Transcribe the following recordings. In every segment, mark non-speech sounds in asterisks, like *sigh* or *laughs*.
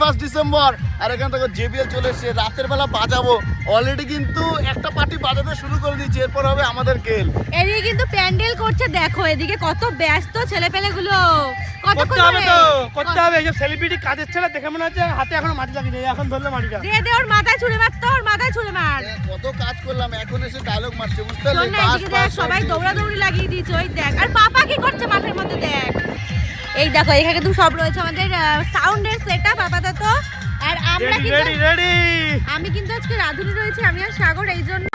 First December আর এখান থেকে JBL চলে এসছে রাতের বেলা বাজাবো। অলরেডি কিন্তু একটা পার্টি বাজাতে শুরু করে দিচ্ছে এরপর হবে আমাদের কেল এদিকে কিন্তু প্যান্ডেল করছে দেখো এদিকে কত ব্যস্ত ছেলে পেলে গুলো করতে হবে তো করতে হবে এইসব সেলিব্রিটি কাজের ছেলে দেখে মনে হচ্ছে হাতে এখনও মাটি লাগেনি এখন ধরলে মাটিটা। দিয়ে দে ওর মাথায় ছুড়ে মার তো মাথায় ছুড়ে মার। এ, কত কাজ করলাম এখন এসে ডায়লগ মারছে বুঝতে শোন পারলি না বাস এদিকে বাস দেখ সবাই দৌড়াদৌড়ি লাগিয়ে দিয়েছে ওই দেখ। আর এই দেখো এখানে কিন্তু সব রয়েছে আমাদের সাউন্ডের সেটআপ আপাতত। আর আমরা কিন্তু রেডি রেডি আমি কিন্তু আজকে রাধুনি রয়েছি আমি আর সাগর এই জন্য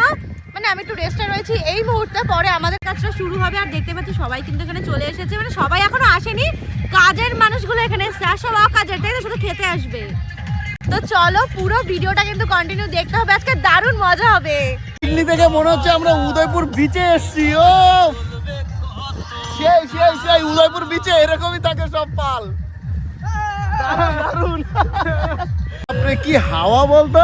মানে আমি একটু রেস্টে রয়েছি। এই মুহূর্তে পরে আমাদের কাজটা শুরু হবে আর দেখতে পাচ্ছি সবাই কিন্তু এখানে চলে এসেছে। মানে সবাই এখনও আসেনি। কাজের মানুষগুলো এখানে এসছে। আর সব অকাজের তাই না শুধু খেতে আসবে। তো চলো পুরো ভিডিওটা কিন্তু কন্টিনিউ দেখতে হবে। আজকে দারুণ মজা হবে। দিল্লি থেকে মনে হচ্ছে আমরা উদয়পুর বিচে এসছি ও সেই সেই সেই উদয়পুর বিচে এরকমই থাকে সব পাল। দারুণ। আপনি কি হাওয়া বলতো?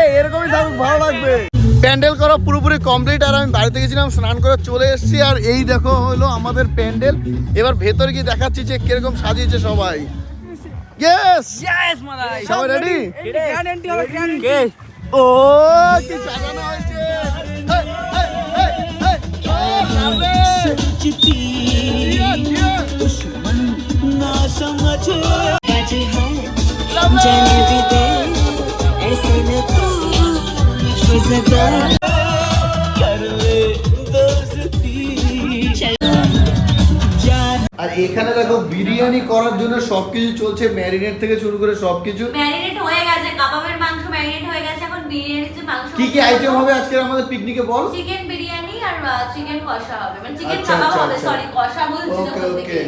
এই এরকমই থাকুক ভালো লাগবে। প্যান্ডেল করা পুরোপুরি কমপ্লিট আর আমি বাড়িতে গেছিলাম স্নান করে চলে এসেছি আর এই দেখো হলো আমাদের প্যান্ডেল। এবার ভেতরে গিয়ে দেখাচ্ছি যে কীরকম সাজিয়েছে সবাই। ইয়েস ইয়েস সবাই রেডি ও কি সাজানো হয়েছে। আর এখানে দেখো বিরিয়ানি করার জন্য সবকিছু চলছে ম্যারিনেট থেকে শুরু করে সবকিছু। ম্যারিনেট হয়ে গেছে কাবাবের বিরিয়ানির যে মাংস কি কি আইটেম হবে আজকে আমাদের পিকনিকে বল? চিকেন বিরিয়ানি আর চিকেন কষা হবে। মানে চিকেন আচ্ছা, কাবাব আচ্ছা, হবে আচ্ছা। সরি কষা বলছি ওকে ওকে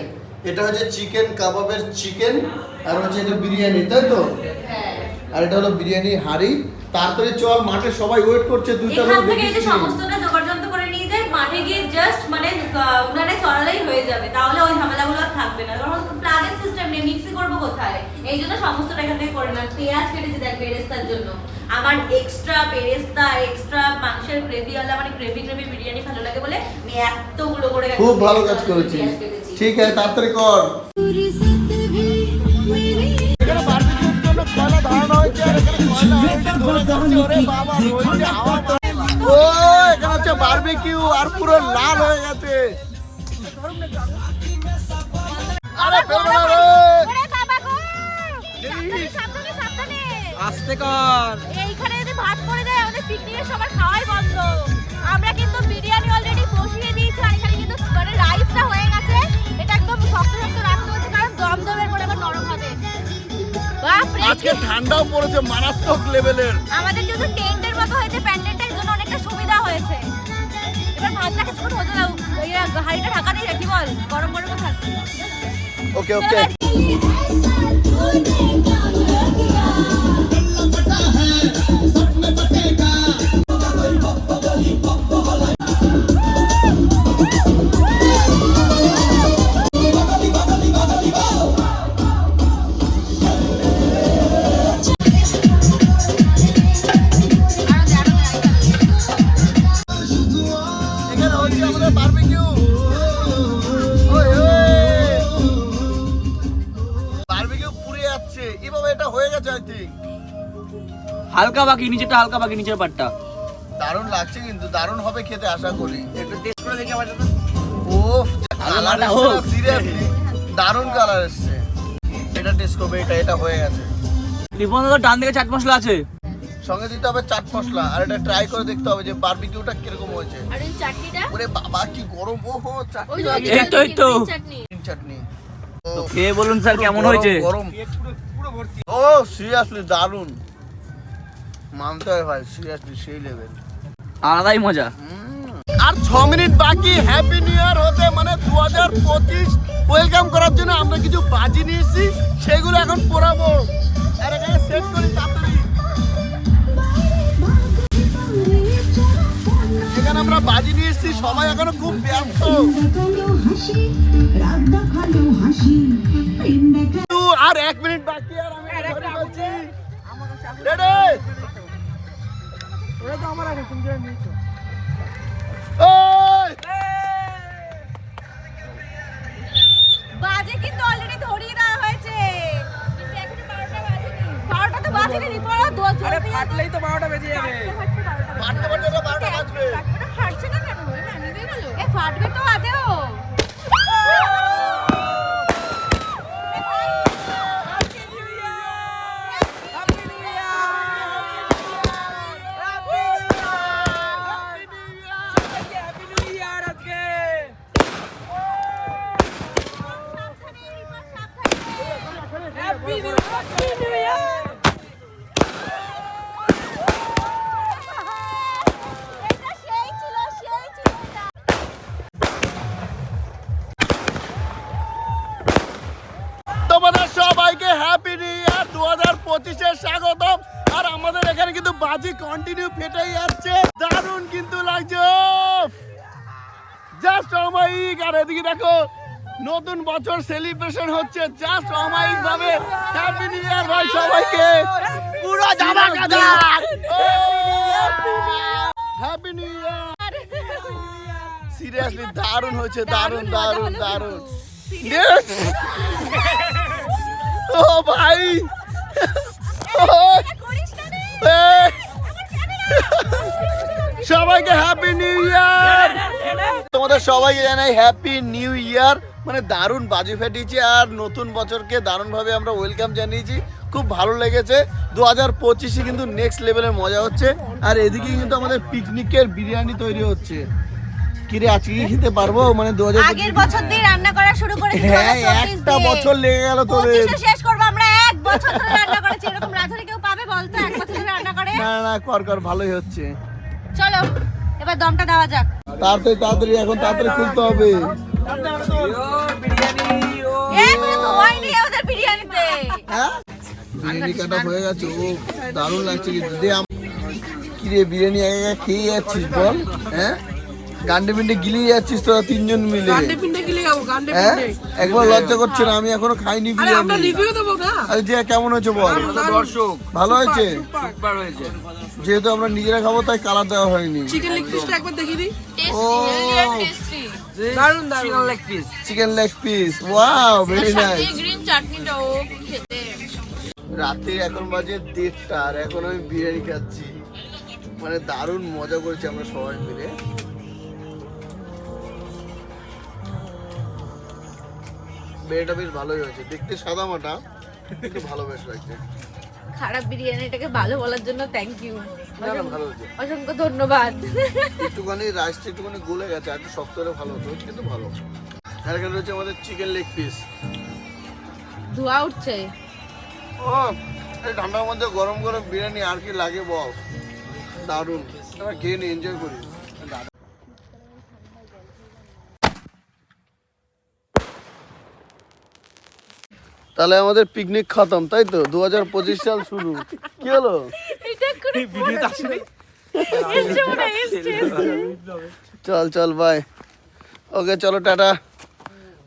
এটা হচ্ছে চিকেন কাবাবের চিকেন আর হচ্ছে এটা বিরিয়ানি তাই তো? হ্যাঁ। আর এটা হলো বিরিয়ানি হাড়ি। তাড়াতাড়ি চল মাঠে সবাই ওয়েট করছে দুইটা এখান লোক থেকে এই যে সমস্তটা জোগাড়যন্ত্র করে নিয়ে যায় মাঠে গিয়ে জাস্ট মানে আহ, উনানে চড়ালেই হয়ে যাবে। তাহলে ওই ঝামেলাগুলো আর থাকবে না। কারণ প্লাগের সিস্টেম নেই মিক্সি করব কোথায়? এই জন্য সমস্তটা এখান থেকে করে না। পেঁয়াজ কেটেছি দেখ বেরেস্তার জন্য। আমার এক্সট্রা বেরেস্তা এক্সট্রা মাংসের গ্রেভি আলা মানে গ্রেভি গ্রেভি বিরিয়ানি ভালো লাগে বলে আমি এতগুলো করে খুব ভালো কাজ করেছিস। ঠিক আছে তাড়াতাড়ি কর। ও এখানে হচ্ছে বারবিকিউ আর পুরো লাল হয়ে গেছে। আরে ফেলবে না রে। আস্তে কর। যদি ভাত পড়ে যায় আমাদের পিকনিকের সবার খাওয়াই বন্ধ। আমরা কিন্তু বিরিয়ানি অলরেডি বসিয়ে দিয়েছি আর এখানে কিন্তু মানে রাইসটা হয়ে গেছে। এটা একদম শক্ত শক্ত রাখতে হচ্ছে কারণ দমদমের পরে আবার নরম হবে। আজকে ঠান্ডাও পড়েছে মারাত্মক লেভেলের আমাদের যেহেতু টেন্টের মতো হয়েছে প্যান্ডেলটা এর জন্য অনেকটা সুবিধা হয়েছে। এবার ভাতটা কিছুক্ষণ হতে দাও ইয়ে, হাঁড়িটা ঢাকা দিয়ে রাখি বল? গরম গরম থাকবে ওকে ওকে হালকা বাকি নিচেটা হালকা বাকি নিচের পাটটা। দারুণ লাগছে কিন্তু দারুণ হবে খেতে আশা করি। একটু টেস্ট করে দেখি আমার ও কালার আলাদা হোক। সিরিয়াসলি দারুণ কালার এসছে। এটা টেস্ট করবে এটা এটা হয়ে গেছে। রিপন দাদা ডান দিকে চাট মশলা আছে। সঙ্গে দিতে হবে চাট মশলা আর এটা ট্রাই করে দেখতে হবে যে বারবিকিউটা কীরকম হয়েছে। আর এই চাটনিটা? ওরে বাবা কি গরম। ও হো চাটনি এই তো, এই তো। চাটনি চাটনি। তো খেয়ে বলুন স্যার কেমন গরম, হয়েছে গরম ও সিরিয়াসলি দারুণ। মানতে হয় ভাই সিরিয়াসলি সেই লেভেল আলাদাই মজা। আর ছ মিনিট বাকি হ্যাপি নিউ ইয়ার হতে মানে দু হাজার পঁচিশ ওয়েলকাম করার জন্য আমরা কিছু বাজি নিয়েছি সেগুলো এখন পড়াবো আর এখানে সেট করি তাড়াতাড়ি। এখানে আমরা বাজি নিয়ে এসেছি সবাই এখনও খুব ব্যস্ত। আর এক মিনিট বাকি আর আমি বাজে কিন্তু অলরেডি ধরিয়ে দেওয়া হয়েছে। কিন্তু তো বাজেনি রিপোরা দো জোর আরে তো 12টা বেজে ফাটবে ফাটবে তো আদেও। বাজি কন্টিনিউ ফেটেই যাচ্ছে দারুণ কিন্তু লাগছে জাস্ট অমায়িক আর এদিকে দেখো নতুন বছর সেলিব্রেশন হচ্ছে জাস্ট অমায়িক ভাবে হ্যাপি নিউ ইয়ার ভাই সবাইকে। পুরো জামা কাদা হ্যাপি নিউ ইয়ার সিরিয়াসলি দারুণ হয়েছে দারুণ দারুণ দারুণ! *laughs* ও ভাই! সবাইকে হ্যাপি নিউ ইয়ার তোমাদের সবাইকে জানাই হ্যাপি নিউ ইয়ার মানে দারুণ বাজি ফাটিয়েছি আর নতুন বছরকে দারুণভাবে আমরা ওয়েলকাম জানিয়েছি। খুব ভালো লেগেছে। দু হাজার পঁচিশে কিন্তু নেক্সট লেভেলের মজা হচ্ছে। আর এদিকে কিন্তু আমাদের পিকনিকের বিরিয়ানি তৈরি হচ্ছে। কিরে আজকে খেতে পারব? মানে দু হাজার আগের বছর দিয়ে রান্না করা শুরু করেছি হ্যাঁ একটা বছর লেগে গেল তোদের। শেষ করব আমরা এক বছর ধরে রান্না করেছি। এরকম রাধুনি কেউ পাবে বলতো? এক বছর ধরে রান্না করে? না না কর কর ভালোই হচ্ছে। চলো এবার দমটা দেওয়া যাক। তাড়াতাড়ি তাড়াতাড়ি এখন তাড়াতাড়ি খুলতে হবে। হ্যাঁ? বিরিয়ানি কাটা হয়ে গেছে ও দারুণ লাগছে কিন্তু। দে আম- কি রে বিরিয়ানি একা খেয়ে যাচ্ছিস বল হ্যাঁ? গান্ডে পিন্ডে গিলিয়ে যাচ্ছিস তোরা তিনজন মিলে। একবার লজ্জা করছে না আমি এখনও খাইনি বিরিয়ানি। যে কেমন হয়েছে বল? দর্শক ভালো হয়েছে? যেহেতু আমরা নিজেরা খাব তাই কালার দেওয়া হয়নি। চিকেন লেগ পিসটা একবার দেখিয়ে দিই। ও। দারুণ দারুণ leg piece chicken leg piece wow very nice green চাটনিটাও খেতে। রাতে এখন বাজে দেড়টা আর এখন আমি বিরিয়ানি খাচ্ছি। মানে দারুণ মজা করেছি আমরা সবাই মিলে। বিরিয়ানিটা বেশ ভালোই হয়েছে। দেখতে সাদা মাটা কিন্তু ভালো বেশ লাগছে। খারাপ বিরিয়ানিটাকে ভালো বলার জন্য থ্যাংক ইউ অসংখ্য ধন্যবাদ। একটুখানি রাইসটা একটুখানি গলে গেছে আর একটু শক্ত হলে ভালো হতো কিন্তু ভালো। আর এখানে রয়েছে আমাদের চিকেন লেগ পিস ধোয়া উঠছে। ও এই ঠান্ডার মধ্যে গরম গরম বিরিয়ানি আর কি লাগে বল? দারুণ। খেয়ে নি এনজয় করি তাহলে আমাদের পিকনিক খতম তাই তো? দু হাজার পঁচিশ সাল শুরু। কি হলো? চল চল বাই ওকে চলো টাটা।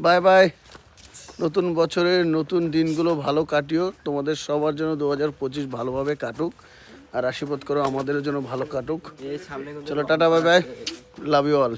বাই বাই নতুন বছরের নতুন দিনগুলো ভালো কাটিও। তোমাদের সবার জন্য দু হাজার পঁচিশ ভালোভাবে কাটুক। আর আশীর্বাদ করো আমাদের জন্য ভালো কাটুক। চলো tata bye bye love you all